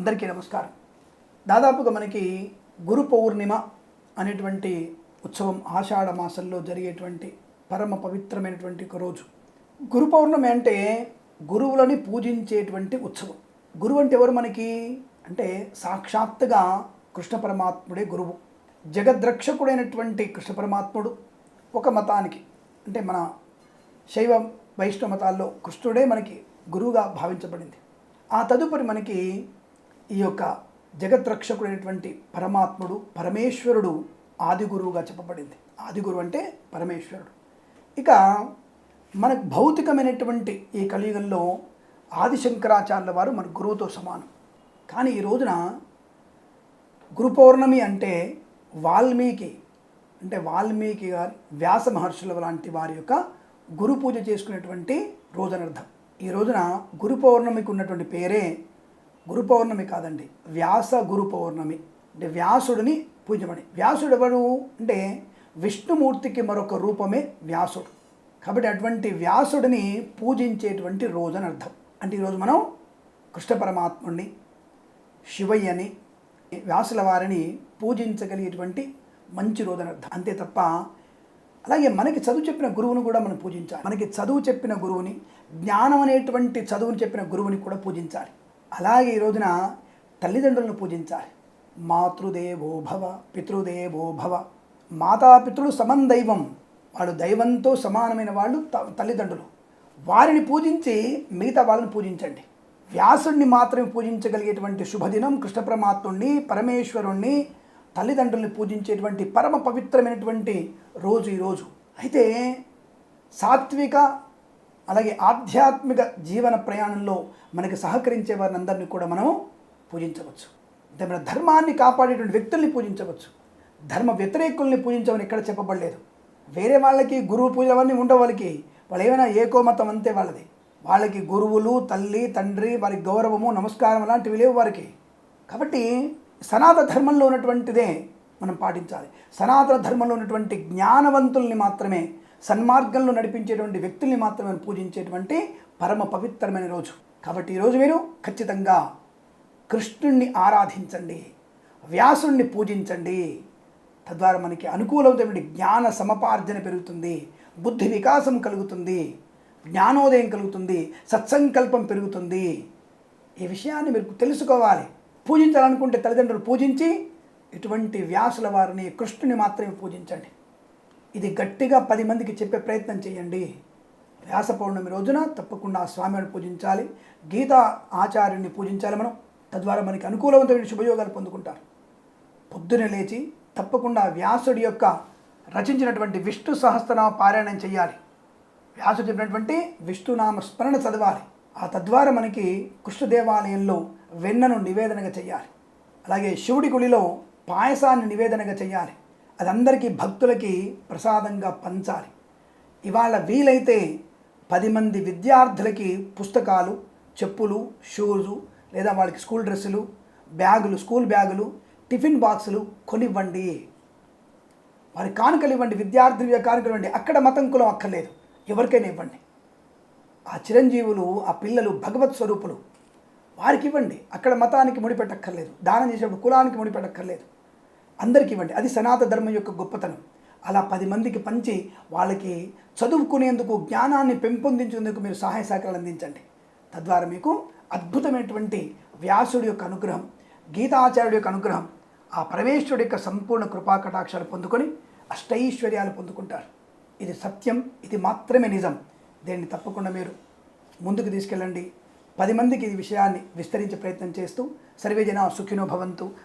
అందరికీ నమస్కారం. దాదాపుగా మనకి గురు పౌర్ణిమ అనేటువంటి ఉత్సవం ఆషాఢ మాసంలో జరిగేటువంటి పరమ పవిత్రమైనటువంటి ఒక రోజు. గురు పౌర్ణమి అంటే గురువులని పూజించేటువంటి ఉత్సవం. గురువు అంటే ఎవరు మనకి? అంటే సాక్షాత్తుగా కృష్ణ పరమాత్ముడే గురువు. జగద్రక్షకుడైనటువంటి కృష్ణ పరమాత్ముడు ఒక మతానికి. అంటే మన శైవ వైష్ణవ మతాల్లో కృష్ణుడే మనకి గురువుగా భావించబడింది. ఆ తదుపరి మనకి ఈ యొక్క జగద్రక్షకుడైనటువంటి పరమాత్ముడు పరమేశ్వరుడు ఆది గురువుగా చెప్పబడింది. ఆది గురువు అంటే పరమేశ్వరుడు. ఇక మనకు భౌతికమైనటువంటి ఈ కలియుగంలో ఆదిశంకరాచార్యుల వారు మన గురువుతో సమానం. కానీ ఈ రోజున గురు పౌర్ణమి అంటే వాల్మీకి అంటే వాల్మీకి గారి వ్యాస మహర్షుల లాంటి వారి యొక్క గురు పూజ చేసుకునేటువంటి రోజనర్థం. ఈ రోజున గురు పౌర్ణమికి ఉన్నటువంటి పేరే గురు పౌర్ణమి కాదండి. వ్యాస గురు పౌర్ణమి అంటే వ్యాసుడిని పూజమని. వ్యాసుడు ఎవరు అంటే విష్ణుమూర్తికి మరొక రూపమే వ్యాసుడు. కాబట్టి అటువంటి వ్యాసుడిని పూజించేటువంటి రోజు అని అర్థం అంటే ఈరోజు మనం కృష్ణ పరమాత్ముడిని శివయ్యని వ్యాసుల వారిని పూజించగలిగేటువంటి మంచి రోజు అని అర్థం అంతే తప్ప అలాగే మనకి చదువు చెప్పిన గురువుని కూడా మనం పూజించాలి. మనకి చదువు చెప్పిన గురువుని జ్ఞానం అనేటువంటి చదువుని చెప్పిన గురువుని కూడా పూజించాలి. అలాగే ఈ రోజున తల్లిదండ్రులను పూజించాలి. మాతృదేవో భవ పితృదేవో భవ. మాతాపితృలు సమం దైవం. వాళ్ళు దైవంతో సమానమైన వాళ్ళు తల్లిదండ్రులు. వారిని పూజించి మిగతా వాళ్ళని పూజించండి. వ్యాసుడిని మాత్రమే పూజించగలిగేటువంటి శుభదినం కృష్ణ పరమాత్ముణ్ణి పరమేశ్వరుణ్ణి తల్లిదండ్రుల్ని పూజించేటువంటి పరమ పవిత్రమైనటువంటి రోజు ఈరోజు అయితే సాత్విక అలాగే ఆధ్యాత్మిక జీవన ప్రయాణంలో మనకి సహకరించే వారిని అందరినీ కూడా మనం పూజించవచ్చు. అంటే మన ధర్మాన్ని కాపాడేటువంటి వ్యక్తుల్ని పూజించవచ్చు. ధర్మ వ్యతిరేకుల్ని పూజించమని ఎక్కడ చెప్పబడలేదు. వేరే వాళ్ళకి గురువు పూజ అవన్నీ ఉండవు వాళ్ళకి. వాళ్ళు ఏమైనా ఏకోమతం అంతే వాళ్ళది. వాళ్ళకి గురువులు తల్లి తండ్రి వారి గౌరవము నమస్కారం అలాంటివి లేవు వారికి. కాబట్టి సనాతన ధర్మంలో ఉన్నటువంటిదే మనం పాటించాలి. సనాతన ధర్మంలో ఉన్నటువంటి జ్ఞానవంతుల్ని మాత్రమే సన్మార్గంలో నడిపించేటువంటి వ్యక్తుల్ని మాత్రమే పూజించేటువంటి పరమ పవిత్రమైన రోజు. కాబట్టి ఈరోజు మీరు ఖచ్చితంగా కృష్ణుణ్ణి ఆరాధించండి వ్యాసుణ్ణి పూజించండి. తద్వారా మనకి అనుకూలమైనటువంటి జ్ఞాన సమపార్జన పెరుగుతుంది బుద్ధి వికాసం కలుగుతుంది జ్ఞానోదయం కలుగుతుంది సత్సంకల్పం పెరుగుతుంది. ఈ విషయాన్ని మీరు తెలుసుకోవాలి. పూజించాలనుకుంటే తల్లిదండ్రులు పూజించి ఇటువంటి వ్యాసుల వారిని కృష్ణుని మాత్రమే పూజించండి. ఇది గట్టిగా పది మందికి చెప్పే ప్రయత్నం చేయండి. వ్యాస పౌర్ణమి రోజున తప్పకుండా స్వామిని పూజించాలి. గీతా ఆచార్యుని పూజించాలి మనం. తద్వారా మనకి అనుకూలవంతమైన శుభయోగాలు పొందుకుంటారు. పొద్దున లేచి తప్పకుండా వ్యాసుడి యొక్క రచించినటువంటి విష్ణు సహస్రనామ పారాయణం చేయాలి వ్యాసుడు చెప్పినటువంటి విష్ణునామ స్మరణ చదవాలి. ఆ తద్వారా మనకి కృష్ణ దేవాలయంలో వెన్నను నివేదనగా చేయాలి అలాగే శివుడి గుడిలో పాయసాన్ని నివేదనగా చేయాలి అది అందరికీ భక్తులకి ప్రసాదంగా పంచాలి. ఇవాళ వీలైతే పది మంది విద్యార్థులకి పుస్తకాలు చెప్పులు షూజు లేదా వాళ్ళకి స్కూల్ డ్రెస్సులు బ్యాగులు స్కూల్ బ్యాగులు టిఫిన్ బాక్సులు కొనివ్వండి. వారి కానుకలు ఇవ్వండి విద్యార్థుల కానుకలు ఇవ్వండి. అక్కడ మతం కులం అక్కర్లేదు. ఎవరికైనా ఇవ్వండి. ఆ చిరంజీవులు ఆ పిల్లలు భగవత్ స్వరూపులు. వారికి ఇవ్వండి. అక్కడ మతానికి ముడిపెట్టక్కర్లేదు. దానం చేసేటప్పుడు కులానికి ముడిపెట్టక్కర్లేదు. అందరికీ ఇవ్వండి. అది సనాతన ధర్మం యొక్క గొప్పతనం. అలా పది మందికి పంచి వాళ్ళకి చదువుకునేందుకు జ్ఞానాన్ని పెంపొందించేందుకు మీరు సహాయ సహకారాలు అందించండి. తద్వారా మీకు అద్భుతమైనటువంటి వ్యాసుడి యొక్క అనుగ్రహం గీతాచార్యుడి యొక్క అనుగ్రహం ఆ పరమేశ్వరుడి యొక్క సంపూర్ణ కృపాకటాక్షాలు పొందుకొని అష్టైశ్వర్యాలు పొందుకుంటారు. ఇది సత్యం ఇది మాత్రమే నిజం. దీన్ని తప్పకుండా మీరు ముందుకు తీసుకెళ్ళండి. పది మందికి ఈ విషయాన్ని విస్తరించే ప్రయత్నం చేస్తూ సర్వేజన సుఖినో భవంతు.